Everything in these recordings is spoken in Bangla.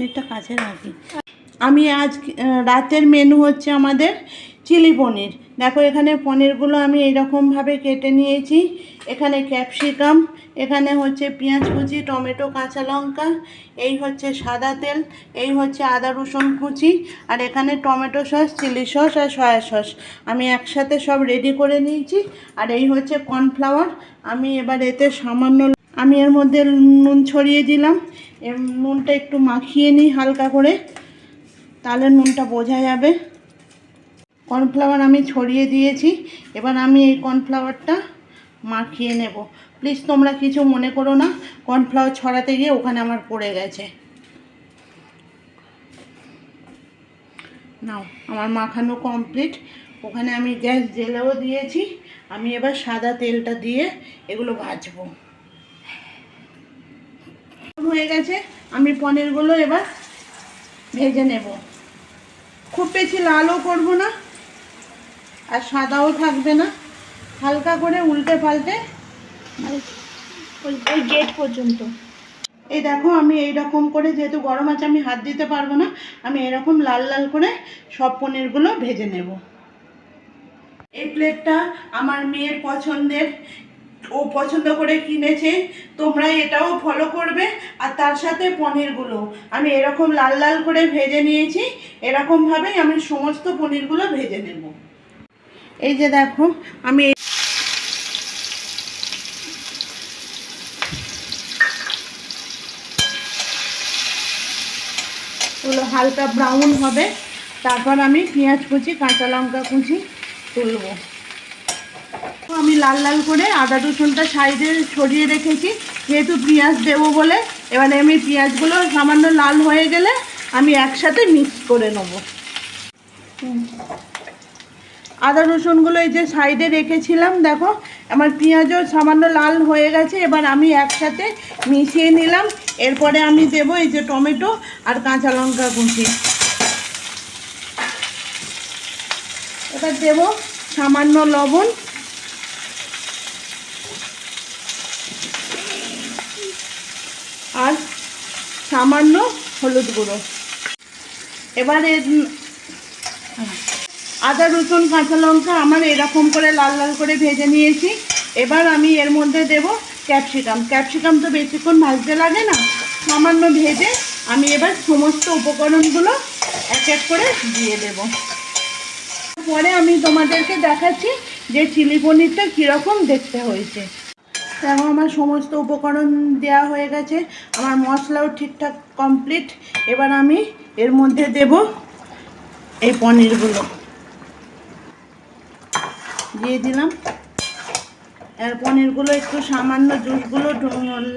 পনিরটা কাছে রাখি। আমি আজ রাতের মেনু হচ্ছে আমাদের চিলি পনির। দেখো এখানে পনিরগুলো আমি এইরকমভাবে কেটে নিয়েছি। এখানে ক্যাপসিকাম এখানে হচ্ছে পেঁয়াজ কুচি, টমেটো, কাঁচা লঙ্কা, এই হচ্ছে সাদা তেল, এই হচ্ছে আদা রসুন কুচি, আর এখানে টমেটো সস, চিলি সস আর সয়া সস। আমি একসাথে সব রেডি করে নিয়েছি, আর এই হচ্ছে কর্নফ্লাওয়ার আমি এবার এতে সামান্য, আমি এর মধ্যে নুন ছড়িয়ে দিলাম। এর নুনটা একটু মাখিয়ে নিই হালকা করে, তাহলে নুনটা বোঝা যাবে। কর্নফ্লাওয়ার আমি ছড়িয়ে দিয়েছি, এবার আমি এই কর্নফ্লাওয়ারটা মাখিয়ে নেব। প্লিজ তোমরা কিছু মনে করো না, কর্নফ্লাওয়ার ছড়াতে গিয়ে ওখানে আমার পড়ে গেছে। নাও, আমার মাখানো কমপ্লিট। ওখানে আমি গ্যাস জেলেও দিয়েছি, আমি এবার সাদা তেলটা দিয়ে এগুলো ভাজবো। হয়ে গেছে, আমি পনিরগুলো এবার ভেজে নেব। খুব বেশি লালও করব না, আর সাদাও থাকবে না। হালকা করে উল্টে পাল্টে ওই ওই গেট পর্যন্ত। এই দেখো, আমি এই রকম করে যেহেতু গরম আছে, আমি হাত দিতে পারব না, আমি এরকম লাল লাল করে সব পনিরগুলো ভেজে নেব। এই প্লেটটা আমার মেয়ের পছন্দের। ও পছন্দ করে কিনেছে, তোমরা এটাও ফলো করবে, আর তার সাথে পনিরগুলো। আমি এরকম লাল লাল করে ভেজে নিয়েছি, এরকমভাবেই আমি সমস্ত পনিরগুলো ভেজে নেব। এই যে দেখো, আমি ওগুলো হালকা ব্রাউন হবে, তারপর আমি পেঁয়াজ কুচি, কাঁচা লঙ্কা কুচি তুলব। আমি লাল লাল করে আদা রসুনটা সাইডে ছড়িয়ে রেখেছি, যেহেতু পেঁয়াজ দেবো বলে, এবারে আমি পেঁয়াজগুলো সামান্য লাল হয়ে গেলে আমি একসাথে মিক্স করে নেব। আদা রসুনগুলো এই যে সাইডে রেখেছিলাম, দেখো, আমার পেঁয়াজও সামান্য লাল হয়ে গেছে, এবার আমি একসাথে মিশিয়ে নিলাম, এরপরে আমি দেবো এই যে টমেটো আর কাঁচা লঙ্কা কুচি। এবার দেবো সামান্য লবণ আর সামান্য হলুদ গুঁড়ো। এবারে আদা, রসুন, কাঁচা লঙ্কা আমার এরকম করে লাল লাল করে ভেজে নিয়েছি। এবার আমি এর মধ্যে দেব ক্যাপসিকাম। ক্যাপসিকাম তো বেশিক্ষণ ভাজতে লাগে না, সামান্য ভেজে আমি এবার সমস্ত উপকরণগুলো এক এক করে দিয়ে দেব। পরে আমি তোমাদেরকে দেখাচ্ছি যে চিলি পনিরটা কীরকম দেখতে হয়েছে। দেখো আমার সমস্ত উপকরণ দেওয়া হয়ে গেছে। আমার মশলাও ঠিকঠাক কমপ্লিট এবার আমি এর মধ্যে দেব এই পনিরগুলো। দিয়ে দিলাম। আর পনিরগুলো একটু সামান্য জুসগুলো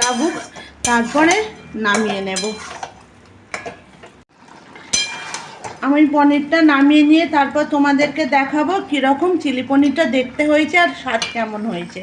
লাগুক, তারপরে নামিয়ে নেব। আমি পনিরটা নামিয়ে নিয়ে তারপর তোমাদেরকে দেখাবো কীরকম চিলি পনিরটা দেখতে হয়েছে আর স্বাদ কেমন হয়েছে।